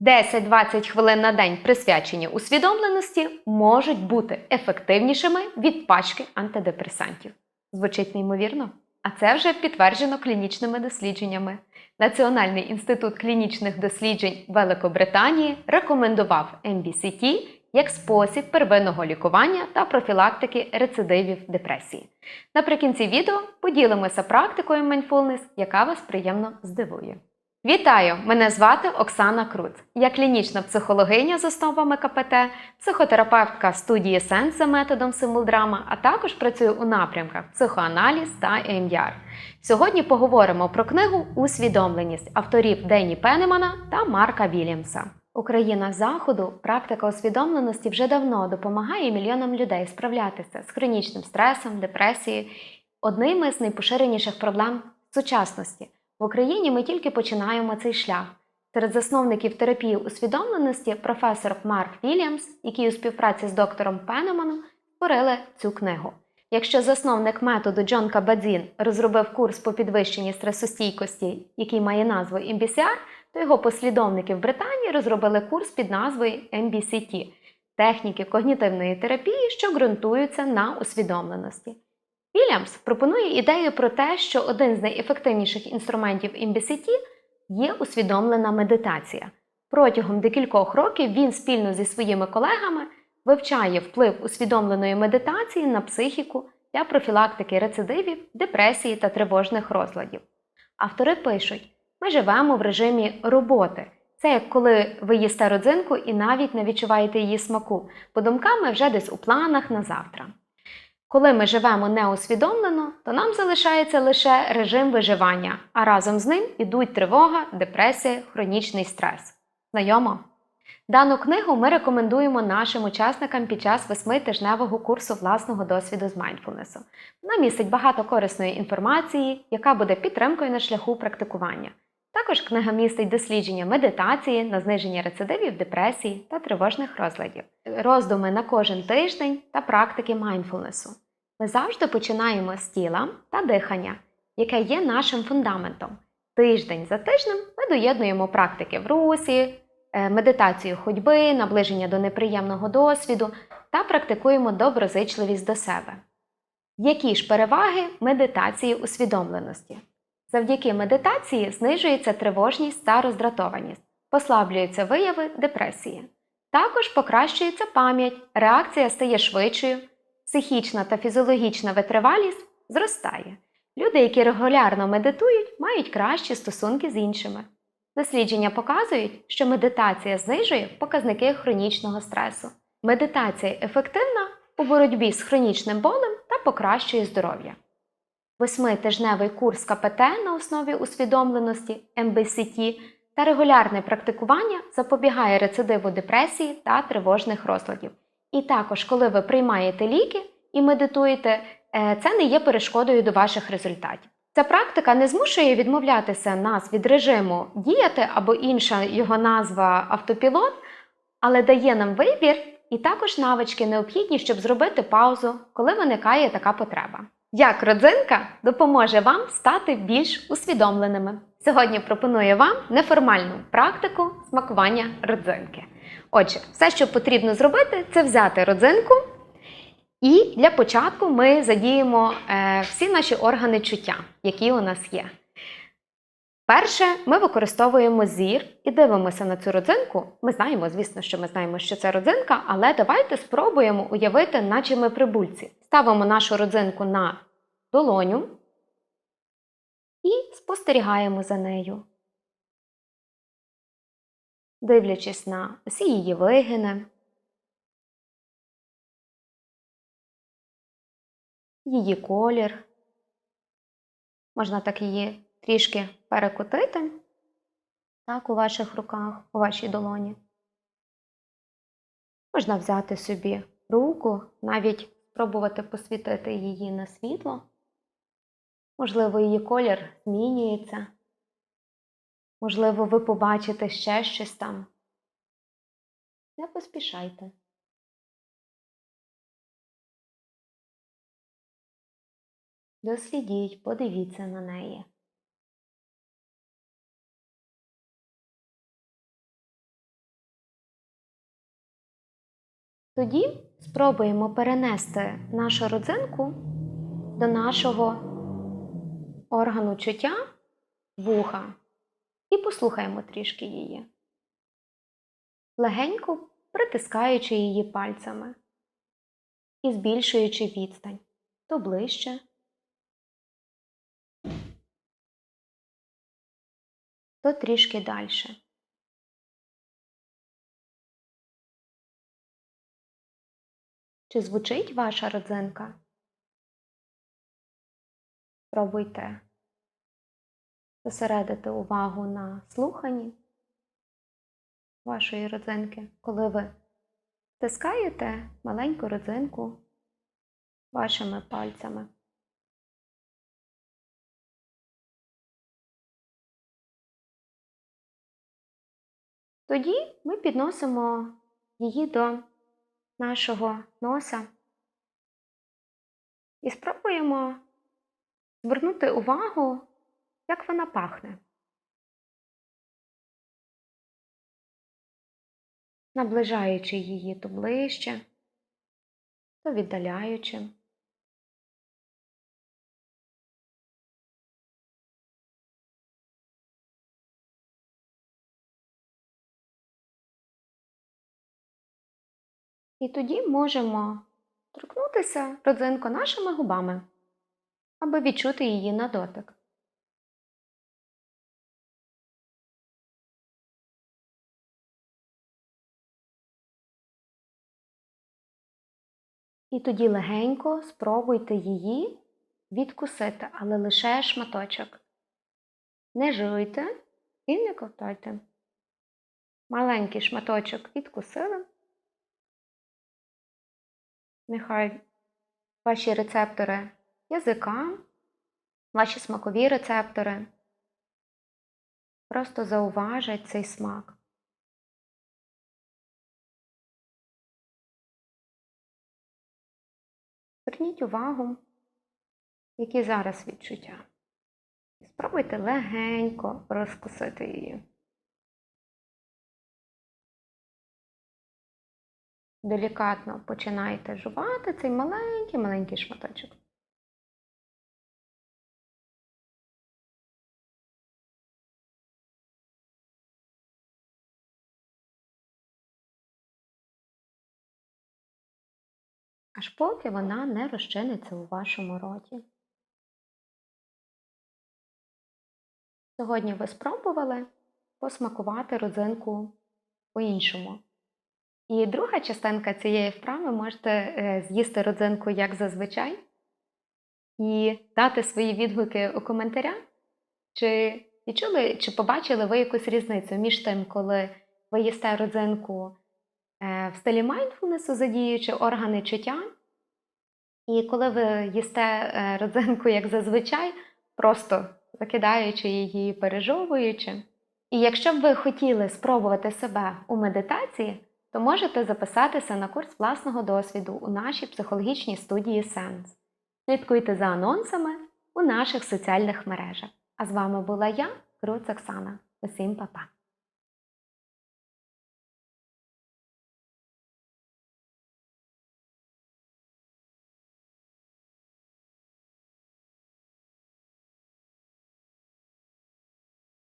10-20 хвилин на день присвячені усвідомленості можуть бути ефективнішими від пачки антидепресантів. Звучить неймовірно? А це вже підтверджено клінічними дослідженнями. Національний інститут клінічних досліджень Великобританії рекомендував MBCT як спосіб первинного лікування та профілактики рецидивів депресії. Наприкінці відео поділимося практикою mindfulness, яка вас приємно здивує. Вітаю! Мене звати Оксана Круц. Я клінічна психологиня з основами КПТ, психотерапевтка студії Сенс за методом символдрама, а також працюю у напрямках психоаналіз та EMDR. Сьогодні поговоримо про книгу Усвідомленість авторів Дені Пенемана та Марка Вільямса. У країнах Заходу практика усвідомленості вже давно допомагає мільйонам людей справлятися з хронічним стресом, депресією, одними з найпоширеніших проблем сучасності. В Україні ми тільки починаємо цей шлях. Серед засновників терапії усвідомленості професор Марк Вільямс, який у співпраці з доктором Пенеманом створили цю книгу. Якщо засновник методу Джон Кабадзін розробив курс по підвищенні стресостійкості, який має назву MBCR, то його послідовники в Британії розробили курс під назвою MBCT техніки когнітивної терапії, що ґрунтуються на усвідомленості. Вільямс пропонує ідею про те, що один з найефективніших інструментів MBCT є усвідомлена медитація. Протягом декількох років він спільно зі своїми колегами вивчає вплив усвідомленої медитації на психіку для профілактики рецидивів, депресії та тривожних розладів. Автори пишуть: ми живемо в режимі роботи. Це як коли ви їсте родзинку і навіть не відчуваєте її смаку, бо думками вже десь у планах на завтра. Коли ми живемо неусвідомлено, то нам залишається лише режим виживання, а разом з ним ідуть тривога, депресія, хронічний стрес. Знайомо? Дану книгу ми рекомендуємо нашим учасникам під час восьмитижневого курсу власного досвіду з майндфулнесу. Вона містить багато корисної інформації, яка буде підтримкою на шляху практикування. Також книга містить дослідження медитації на зниження рецидивів, депресії та тривожних розладів, роздуми на кожен тиждень та практики майндфулнесу. Ми завжди починаємо з тіла та дихання, яке є нашим фундаментом. Тиждень за тижнем ми доєднуємо практики в русі, е, медитацію ходьби, наближення до неприємного досвіду та практикуємо доброзичливість до себе. Які ж переваги медитації усвідомленості? Завдяки медитації знижується тривожність та роздратованість, послаблюються вияви депресії. Також покращується пам'ять, реакція стає швидшою, психічна та фізіологічна витривалість зростає. Люди, які регулярно медитують, мають кращі стосунки з іншими. Дослідження показують, що медитація знижує показники хронічного стресу. Медитація ефективна у боротьбі з хронічним болем та покращує здоров'я. Восьмитижневий курс КПТ на основі усвідомленості МБСТ та регулярне практикування запобігає рецидиву депресії та тривожних розладів. І також, коли ви приймаєте ліки і медитуєте, е, це не є перешкодою до ваших результатів. Ця практика не змушує відмовлятися нас від режиму діяти або інша його назва автопілот, але дає нам вибір і також навички необхідні, щоб зробити паузу, коли виникає така потреба. Як родзинка допоможе вам стати більш усвідомленими. Сьогодні пропоную вам неформальну практику смакування родзинки. Отже, все, що потрібно зробити, це взяти родзинку, і для початку ми задіємо е, всі наші органи чуття, які у нас є. Перше, ми використовуємо зір і дивимося на цю родзинку. Ми знаємо, звісно, що ми знаємо, що це родзинка, але давайте спробуємо уявити, наче ми прибульці. Ставимо нашу родзинку на долоню і спостерігаємо за нею, дивлячись на усі її вигини, її колір. Можна так її трішки перекотити, так, у ваших руках, у вашій долоні. Можна взяти собі руку, навіть спробувати посвітити її на світло. Можливо, її колір змінюється. Можливо, ви побачите ще щось там. Не поспішайте. Дослідіть, подивіться на неї. Тоді спробуємо перенести нашу родзинку до нашого органу чуття вуха і послухаємо трішки її, легенько притискаючи її пальцями і збільшуючи відстань то ближче, то трішки далі. Чи звучить ваша родзинка? Пробуйте зосередити увагу на слуханні вашої родзинки, коли ви стискаєте маленьку родзинку вашими пальцями. Тоді ми підносимо її до нашого носа і спробуємо звернути увагу, як вона пахне. Наближаючи її то ближче, то віддаляючи. І тоді можемо торкнутися родзинку нашими губами, аби відчути її на дотик. І тоді легенько спробуйте її відкусити, але лише шматочок. Не жуйте і не ковтайте. Маленький шматочок відкусили. Нехай ваші рецептори язика, ваші смакові рецептори просто зауважать цей смак. Зверніть увагу, які зараз відчуття. І спробуйте легенько розкусити її. Делікатно починайте жувати цей маленький-маленький шматочок. Аж поки вона не розчиниться у вашому роті. Сьогодні ви спробували посмакувати родзинку по-іншому. І друга частинка цієї вправи можете е, з'їсти родзинку як зазвичай і дати свої відгуки у коментарях, чи відчули, чи побачили ви якусь різницю між тим, коли ви їсте родзинку в стилі майндфулнесу, задіючи органи чуття, і коли ви їсте е, родзинку як зазвичай, просто закидаючи її, пережовуючи. І якщо б ви хотіли спробувати себе у медитації, то можете записатися на курс власного досвіду у нашій психологічній студії Сенс. Слідкуйте за анонсами у наших соціальних мережах. А з вами була я, Круц Оксана. Усім па-па!